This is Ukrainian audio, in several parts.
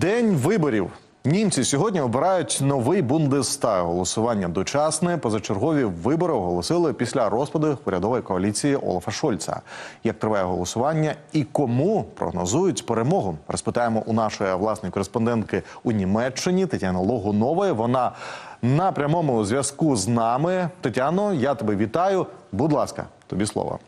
День виборів. Німці сьогодні обирають новий Бундестаг. Голосування дочасне. Позачергові вибори оголосили після розпаду урядової коаліції Олафа Шольца. Як триває голосування і кому прогнозують перемогу? Розпитаємо у нашої власної кореспондентки у Німеччині Тетяни Логунової. Вона на прямому зв'язку з нами. Тетяно, я тебе вітаю. Будь ласка, тобі слово.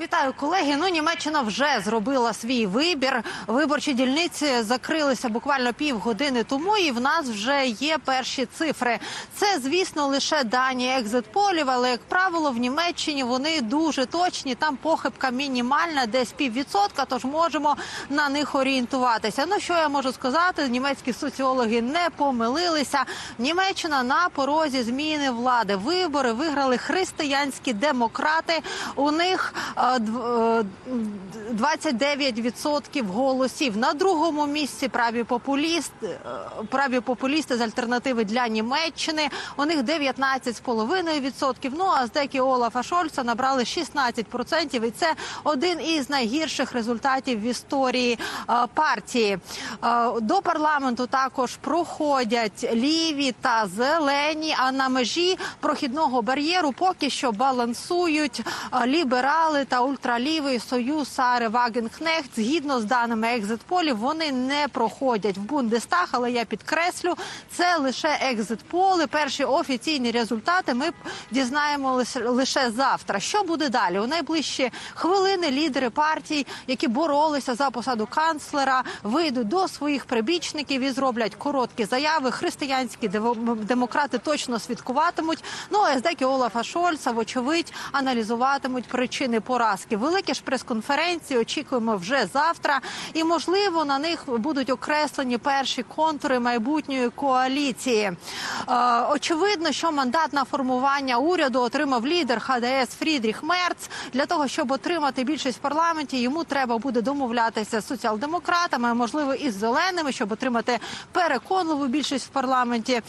Вітаю, колеги. Ну, Німеччина вже зробила свій вибір. Виборчі дільниці закрилися буквально півгодини тому, і в нас вже є перші цифри. Це, звісно, лише дані екзит-полів, але як правило, в Німеччині вони дуже точні. Там похибка мінімальна, десь піввідсотка. Тож можемо на них орієнтуватися. Ну що я можу сказати? Німецькі соціологи не помилилися. Німеччина на порозі зміни влади. Вибори виграли християнські демократи. У них е, 29% голосів. На другому місці праві популіст, е, праві популісти з альтернативи для Німеччини. У них 19,5%. Ну а здеки Олафа Шольца набрали 16%. І це один із найгірших результатів в історії е, партії. Е, До парламенту також проходять ліві та зелені. А на межі прохідного бар'єру поки що балансують е, ліберали та ультралівий союз Сари Вагенкнехт. Згідно з даними екзитполів, вони не проходять в Бундестаг, але я підкреслю, це лише екзитполи. Перші офіційні результати ми дізнаємо лише- завтра. Що буде далі? У найближчі хвилини лідери партій, які боролися за посаду канцлера, вийдуть до своїх прибічників і зроблять короткі заяви. Християнські демократи точно свідкуватимуть. Ну а СДК Олафа Шольца, вочевидь, аналізуватимуть причини поразки. Великі ж прес-конференції очікуємо вже завтра, і можливо на них будуть окреслені перші контури майбутньої коаліції. Е, очевидно, що мандат на формування уряду отримав лідер ХДС Фрідріх Мерц. Для того щоб отримати більшість в парламенті, йому треба буде домовлятися з соціал-демократами, можливо із зеленими, щоб отримати переконливу більшість в парламенті.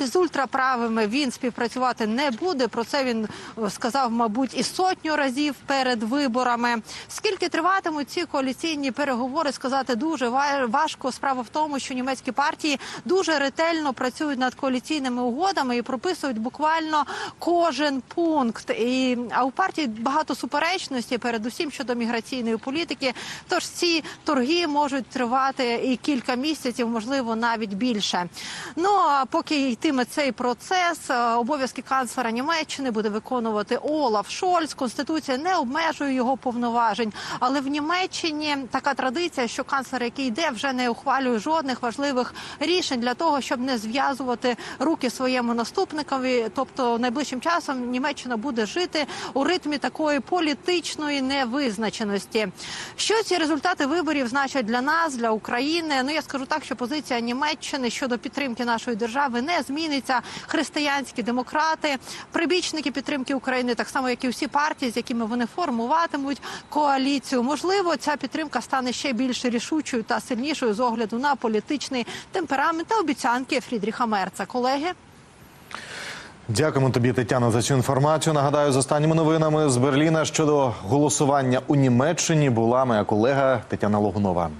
З ультраправими він співпрацювати не буде. Про це він е, сказав, мабуть, і сотню разів перед виборами. Скільки триватимуть ці коаліційні переговори, сказати дуже ва- важко. Справа в тому, що німецькі партії дуже ретельно працюють над коаліційними угодами і прописують буквально кожен пункт. І а у партії багато суперечностей, передусім щодо міграційної політики. Тож ці торги можуть тривати і кілька місяців, можливо, навіть більше. Ну а поки йтиме цей процес, е, обов'язки канцлера Німеччини буде виконувати Олаф Шольц. Конституція не обмежує його повноважень, але в Німеччині така традиція, що канцлер, який йде, вже не ухвалює жодних важливих рішень для того, щоб не зв'язувати руки своєму наступникові. Тобто, найближчим часом Німеччина буде жити у ритмі такої політичної невизначеності. Що ці результати виборів значать для нас, для України? Ну я скажу так, що позиція Німеччини щодо підтримки нашої держави не зміниться. Християнські демократи, прибічники підтримки України, так само як і всі партії, з якими вони формуватимуть коаліцію. Можливо, ця підтримка стане ще більш рішучою та сильнішою з огляду на політичний темперамент та обіцянки Фрідріха Мерца. Колеги. Дякуємо тобі, Тетяна, за цю інформацію. Нагадаю, з останніми новинами з Берліна щодо голосування у Німеччині була моя колега Тетяна Логунова.